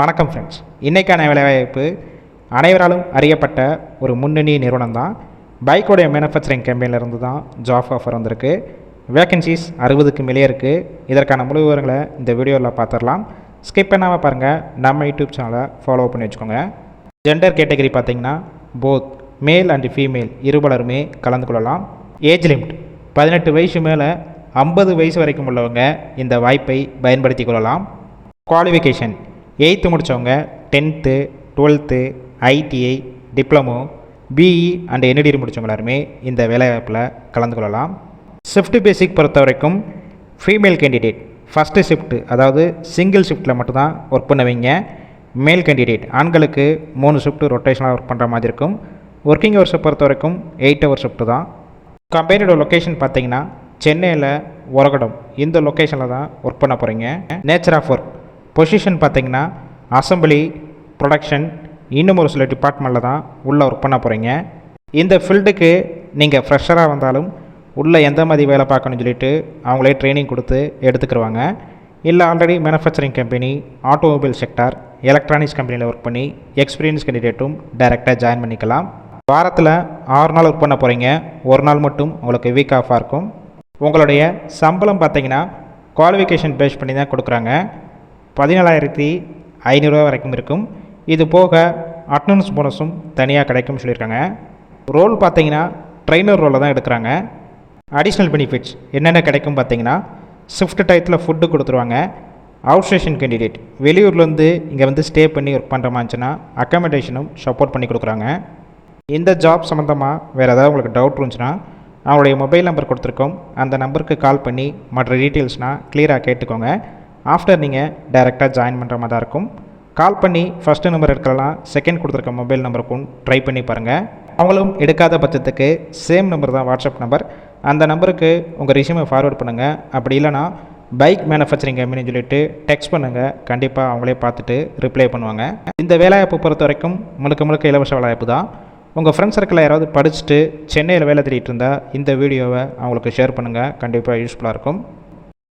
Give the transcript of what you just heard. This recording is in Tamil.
வணக்கம் ஃப்ரெண்ட்ஸ் இன்றைக்கான வேலைவாய்ப்பு அனைவராலும் அறியப்பட்ட ஒரு முன்னணி நிறுவனம் தான் பைக்கோடைய மேனுஃபேக்சரிங் கம்பெனிலேருந்து தான் ஜாப் ஆஃபர் வந்திருக்கு. வேக்கன்சிஸ் அறுபதுக்கு மேலே இருக்குது இதற்கான முழு விவரங்களை இந்த வீடியோவில் பார்த்துடலாம். ஸ்கிப் பண்ணாமல் பாருங்கள் நம்ம யூடியூப் சேனலை ஃபாலோ பண்ணி வச்சுக்கோங்க. ஜெண்டர் கேட்டகரி பார்த்தீங்கன்னா போத் மேல் அண்ட் ஃபீமேல் இருபலருமே கலந்து கொள்ளலாம். ஏஜ் லிமிட் பதினெட்டு வயசு மேலே ஐம்பது வயசு வரைக்கும் உள்ளவங்க இந்த வாய்ப்பை பயன்படுத்தி கொள்ளலாம். குவாலிஃபிகேஷன் எயித்து முடித்தவங்க tenth twelfth ITI diploma BE and NTT முடித்தவங்க எல்லாருமே இந்த வேலைவாய்ப்பில் கலந்து கொள்ளலாம். ஷிஃப்ட் பேசிக் பொறுத்த வரைக்கும் ஃபீமேல் கேண்டிடேட் ஃபஸ்ட்டு ஷிஃப்ட்டு அதாவது சிங்கிள் ஷிஃப்ட்டில் மட்டும்தான் ஒர்க் பண்ணுவீங்க. மேல் கேண்டிடேட் ஆண்களுக்கு மூணு ஷிஃப்ட்டு ரொட்டேஷனாக ஒர்க் பண்ணுற மாதிரி இருக்கும். ஒர்க்கிங் ஹவர்ஸை பொறுத்த வரைக்கும் எயிட் ஹவர் ஷிஃப்ட்டு தான். கம்பெனியோட லொக்கேஷன் பார்த்தீங்கன்னா சென்னையில் உரகடம் இந்த லொக்கேஷனில் தான் ஒர்க் பண்ண போகிறீங்க நேச்சர் ஆஃப் ஒர்க் பொசிஷன் பார்த்திங்கன்னா அசம்பிளி ப்ரொடக்ஷன் இன்னும் ஒரு சில டிபார்ட்மெண்ட்டில் தான் உள்ளே ஒர்க் பண்ண போகிறீங்க இந்த ஃபீல்டுக்கு நீங்கள் ஃப்ரெஷராக வந்தாலும் உள்ளே எந்த மாதிரி வேலை பார்க்கணும்னு சொல்லிட்டு அவங்களே ட்ரைனிங் கொடுத்து எடுத்துக்கிடுவாங்க இல்லை already manufacturing company automobile sector electronics கம்பெனியில் ஒர்க் பண்ணி எக்ஸ்பீரியன்ஸ் கேண்டிடேட்டும் டைரெக்டாக ஜாயின் பண்ணிக்கலாம். வாரத்தில் ஆறு நாள் ஒர்க் பண்ண போகிறீங்க ஒரு நாள் மட்டும் உங்களுக்கு வீக் ஆஃபாக இருக்கும். உங்களுடைய சம்பளம் பார்த்தீங்கன்னா குவாலிஃபிகேஷன் பேஸ் பண்ணி தான் கொடுக்குறாங்க. பதினேழாயிரத்தி ஐநூறுரூவா வரைக்கும் இருக்கும். இது போக அட்டனன்ஸ் போனஸும் தனியாக கிடைக்கும்னு சொல்லியிருக்காங்க. ரோல் பார்த்தீங்கன்னா ட்ரைனர் ரோலில் தான் எடுக்கிறாங்க. அடிஷ்னல் பெனிஃபிட்ஸ் என்னென்ன கிடைக்கும் பார்த்தீங்கன்னா ஷிஃப்ட் டயத்தில் ஃபுட்டு கொடுத்துருவாங்க. அவுட் ஸ்டேஷன் கேண்டிடேட் வெளியூர்லேருந்து இங்கே வந்து ஸ்டே பண்ணி ஒர்க் பண்ணுற மாதிரிச்சுன்னா அக்காமடேஷனும் சப்போர்ட் பண்ணி கொடுக்குறாங்க. இந்த ஜாப் சம்மந்தமாக வேறு ஏதாவது உங்களுக்கு டவுட் இருந்துச்சுன்னா அவங்களுடைய மொபைல் நம்பர் கொடுத்துருக்கோம். அந்த நம்பருக்கு கால் பண்ணி மற்ற டீட்டெயில்ஸ்னால் க்ளியராக கேட்டுக்கோங்க. ஆஃப்டர் நீங்கள் டைரெக்டாக ஜாயின் பண்ணுற மாதிரி தான் இருக்கும். கால் பண்ணி ஃபஸ்ட்டு நம்பர் எடுக்கலாம். செகண்ட் கொடுத்துருக்க மொபைல் நம்பருக்கும் ட்ரை பண்ணி பாருங்கள் அவங்களும் எடுக்காத பட்சத்துக்கு சேம் நம்பர் தான் வாட்ஸ்அப் நம்பர் அந்த நம்பருக்கு உங்கள் ரிசியூமை ஃபார்வேர்ட் பண்ணுங்கள் அப்படி இல்லைனா பைக் மேனுஃபேக்சரிங் கம்பெனின்னு சொல்லிட்டு டெக்ஸ்ட் பண்ணுங்கள் கண்டிப்பாக அவங்களே பார்த்துட்டு ரிப்ளை பண்ணுவாங்க. இந்த வேலைவாய்ப்பு பொறுத்த வரைக்கும் முழுக்க முழுக்க இலவச வேலைவாய்ப்பு தான். உங்கள் ஃப்ரெண்ட்ஸ் சர்க்கிளில் யாராவது படிச்சுட்டு சென்னையில் வேலை தேடிட்டு இருந்தால் இந்த வீடியோவை அவங்களுக்கு ஷேர் பண்ணுங்கள் கண்டிப்பாக யூஸ்ஃபுல்லாக இருக்கும்.